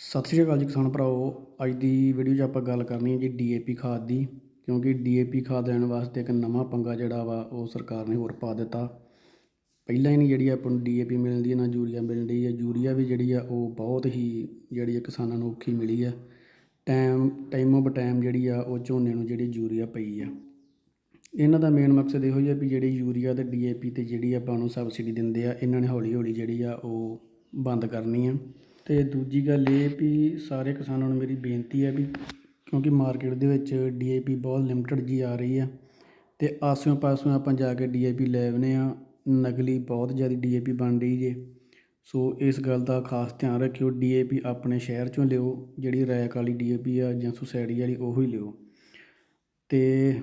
ਸਤਿ ਸ਼੍ਰੀ ਅਕਾਲ ਜੀ ਕਿਸਾਨ ਭਰਾਓ ਅੱਜ ਦੀ ਵੀਡੀਓ 'ਚ ਆਪਾਂ ਗੱਲ ਕਰਨੀ ਹੈ ਜੀ ਡੀਏਪੀ ਖਾਦ ਦੀ, ਕਿਉਂਕਿ ਡੀਏਪੀ ਖਾਦ ਲੈਣ ਵਾਸਤੇ ਇੱਕ ਨਵਾਂ ਪੰਗਾ ਜਿਹੜਾ ਵਾ, ਉਹ ਸਰਕਾਰ ਨੇ ਹੋਰ ਪਾ ਦਿੱਤਾ। ਪਹਿਲਾਂ ਹੀ ਨਹੀਂ ਜਿਹੜੀ ਆਪਾਂ ਨੂੰ ਡੀਏਪੀ ਮਿਲਦੀ ਹੈ ਨਾ ਯੂਰੀਆ ਮਿਲਦੀ ਹੈ ਯੂਰੀਆ ਵੀ ਜਿਹੜੀ ਆ, ਉਹ ਬਹੁਤ ਹੀ ਜਿਹੜੀ ਆ ਕਿਸਾਨਾਂ ਨੂੰ ਔਖੀ ਮਿਲੀ ਆ। ਟਾਈਮ ਟਾਈਮ ਆਫ ਟਾਈਮ ਜਿਹੜੀ ਆ, ਉਹ ਝੋਨੇ ਨੂੰ ਜਿਹੜੀ ਯੂਰੀਆ ਪਈ ਆ। ਇਹਨਾਂ ਦਾ ਮੇਨ ਮਕਸਦ ਇਹੋ ਹੀ ਆ ਵੀ ਜਿਹੜੀ ਯੂਰੀਆ ਤੇ ਡੀਏਪੀ ਤੇ ਜਿਹੜੀ ਆਪਾਂ ਨੂੰ ਸਬਸਿਡੀ ਦਿੰਦੇ ਆ, ਇਹਨਾਂ ਨੇ ਹੌਲੀ ਹੌਲੀ ਜਿਹੜੀ ਆ, ਉਹ ਬੰਦ ਕਰਨੀ ਆ। ਅਤੇ ਦੂਜੀ ਗੱਲ ਇਹ ਵੀ ਸਾਰੇ ਕਿਸਾਨਾਂ ਨੂੰ ਮੇਰੀ ਬੇਨਤੀ ਹੈ ਵੀ ਕਿਉਂਕਿ ਮਾਰਕੀਟ ਦੇ ਵਿੱਚ ਡੀ ਏ ਪੀ ਬਹੁਤ ਲਿਮਟਿਡ ਜਿਹੀ ਆ ਰਹੀ ਆ ਅਤੇ ਆਸਿਓਂ ਪਾਸਿਓਂ ਆਪਾਂ ਜਾ ਕੇ ਡੀ ਆਈ ਪੀ ਲੈ ਆਉਂਦੇ ਹਾਂ, ਨਕਲੀ ਬਹੁਤ ਜ਼ਿਆਦਾ ਡੀ ਏ ਪੀ ਬਣ ਰਹੀ ਜੇ। ਸੋ ਇਸ ਗੱਲ ਦਾ ਖਾਸ ਧਿਆਨ ਰੱਖਿਓ, ਡੀ ਏ ਪੀ ਆਪਣੇ ਸ਼ਹਿਰ ਚੋਂ ਲਿਓ, ਜਿਹੜੀ ਰੈਕ ਵਾਲੀ ਡੀ ਏ ਪੀ ਆ ਜਾਂ ਸੁਸਾਇਟੀ ਵਾਲੀ ਉਹ ਹੀ ਲਿਓ। ਅਤੇ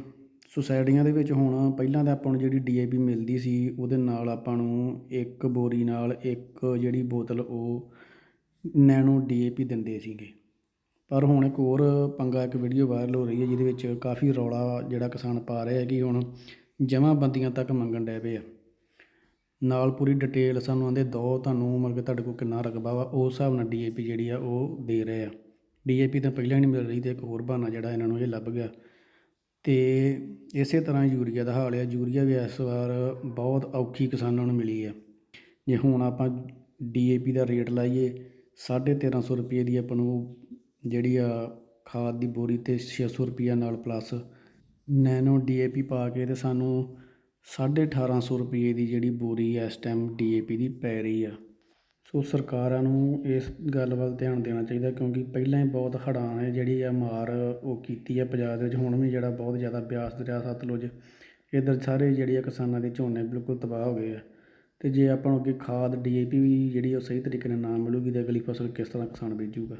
ਸੁਸਾਇਟੀਆਂ ਦੇ ਵਿੱਚ ਹੁਣ ਪਹਿਲਾਂ ਤਾਂ ਆਪਾਂ ਨੂੰ ਜਿਹੜੀ ਡੀ ਏ ਪੀ ਮਿਲਦੀ ਸੀ, ਉਹਦੇ ਨਾਲ ਆਪਾਂ ਨੂੰ ਇੱਕ ਬੋਰੀ ਨਾਲ ਇੱਕ ਜਿਹੜੀ ਬੋਤਲ ਉਹ ਨੈਨੋ ਡੀਏਪੀ ਦਿੰਦੇ ਸੀਗੇ। ਪਰ ਹੁਣ ਇੱਕ ਹੋਰ ਪੰਗਾ, ਇੱਕ ਵੀਡੀਓ ਵਾਇਰਲ ਹੋ ਰਹੀ ਹੈ, ਜਿਹਦੇ ਵਿੱਚ ਕਾਫੀ ਰੌਲਾ ਜਿਹੜਾ ਕਿਸਾਨ ਪਾ ਰਿਹਾ ਹੈ ਕਿ ਹੁਣ ਜਮ੍ਹਾਂਬੰਦੀਆਂ ਤੱਕ ਮੰਗਣ ਡੈ ਪਏ ਆ। ਨਾਲ ਪੂਰੀ ਡਿਟੇਲ ਸਾਨੂੰ ਆਂਦੇ, ਦੋ ਤੁਹਾਨੂੰ ਮਤਲਬ ਕਿ ਤੁਹਾਡੇ ਕੋਲ ਕਿੰਨਾ ਰਕਬਾ ਵਾ? ਉਸ ਹਿਸਾਬ ਨਾਲ ਡੀਏਪੀ ਜਿਹੜੀ ਆ, ਉਹ ਦੇ ਰਹੇ ਆ। ਡੀਏਪੀ ਤਾਂ ਪਹਿਲਾਂ ਹੀ ਨਹੀਂ ਮਿਲ ਰਹੀ ਤੇ ਇੱਕ ਹੋਰ ਬਹਾਨਾ ਜਿਹੜਾ ਇਹਨਾਂ ਨੂੰ ਇਹ ਲੱਭ ਗਿਆ। ਤੇ ਇਸੇ ਤਰ੍ਹਾਂ ਯੂਰੀਆ ਦਾ ਹਾਲ ਹੈ ਯੂਰੀਆ ਵੀ ਇਸ ਵਾਰ ਬਹੁਤ ਔਖੀ ਕਿਸਾਨਾਂ ਨੂੰ ਮਿਲੀ ਹੈ ਜੇ ਹੁਣ ਆਪਾਂ ਡੀਏਪੀ ਦਾ ਰੇਟ ਲਾਈਏ ਸਾਢੇ 1350 ਰੁਪਏ ਦੀ ਆਪਾਂ ਨੂੰ ਜਿਹੜੀ ਆ ਖਾਦ ਦੀ ਬੋਰੀ ਤੇ 600 ਰੁਪਈਆ ਨਾਲ ਪਲੱਸ ਨੈਨੋ ਡੀਏਪੀ ਪਾ ਕੇ ਤੇ ਸਾਨੂੰ 1850 ਰੁਪਏ ਦੀ ਜਿਹੜੀ ਬੋਰੀ ਇਸ ਟਾਈਮ ਡੀਏਪੀ ਦੀ ਪੈ ਰਹੀ ਆ। ਸੋ ਸਰਕਾਰਾਂ ਨੂੰ ਇਸ ਗੱਲ ਵੱਲ ਧਿਆਨ ਦੇਣਾ ਚਾਹੀਦਾ ਕਿਉਂਕਿ ਪਹਿਲਾਂ ਹੀ ਬਹੁਤ ਹੜ੍ਹਾਂ ਨੇ ਜਿਹੜੀ ਆ ਮਾਰ ਉਹ ਕੀਤੀ ਆ ਪੰਜਾਬ ਦੇ ਵਿੱਚ, ਹੁਣ ਵੀ ਜਿਹੜਾ ਬਹੁਤ ਜ਼ਿਆਦਾ ਬਿਆਸ ਦਰਿਆ ਸਤਲੁਜ, ਇੱਧਰ ਸਾਰੇ ਜਿਹੜੇ ਆ ਕਿਸਾਨਾਂ ਦੇ ਝੋਨੇ ਬਿਲਕੁਲ ਤਬਾਹ ਹੋ ਗਏ ਆ। ਅਤੇ ਜੇ ਆਪਾਂ ਨੂੰ ਅੱਗੇ ਖਾਦ ਡੀ ਏ ਪੀ ਵੀ ਜਿਹੜੀ ਉਹ ਸਹੀ ਤਰੀਕੇ ਨਾਲ ਨਾ ਮਿਲੂਗੀ ਤਾਂ ਅਗਲੀ ਫਸਲ ਕਿਸ ਤਰ੍ਹਾਂ ਕਿਸਾਨ ਬੀਜੂਗਾ?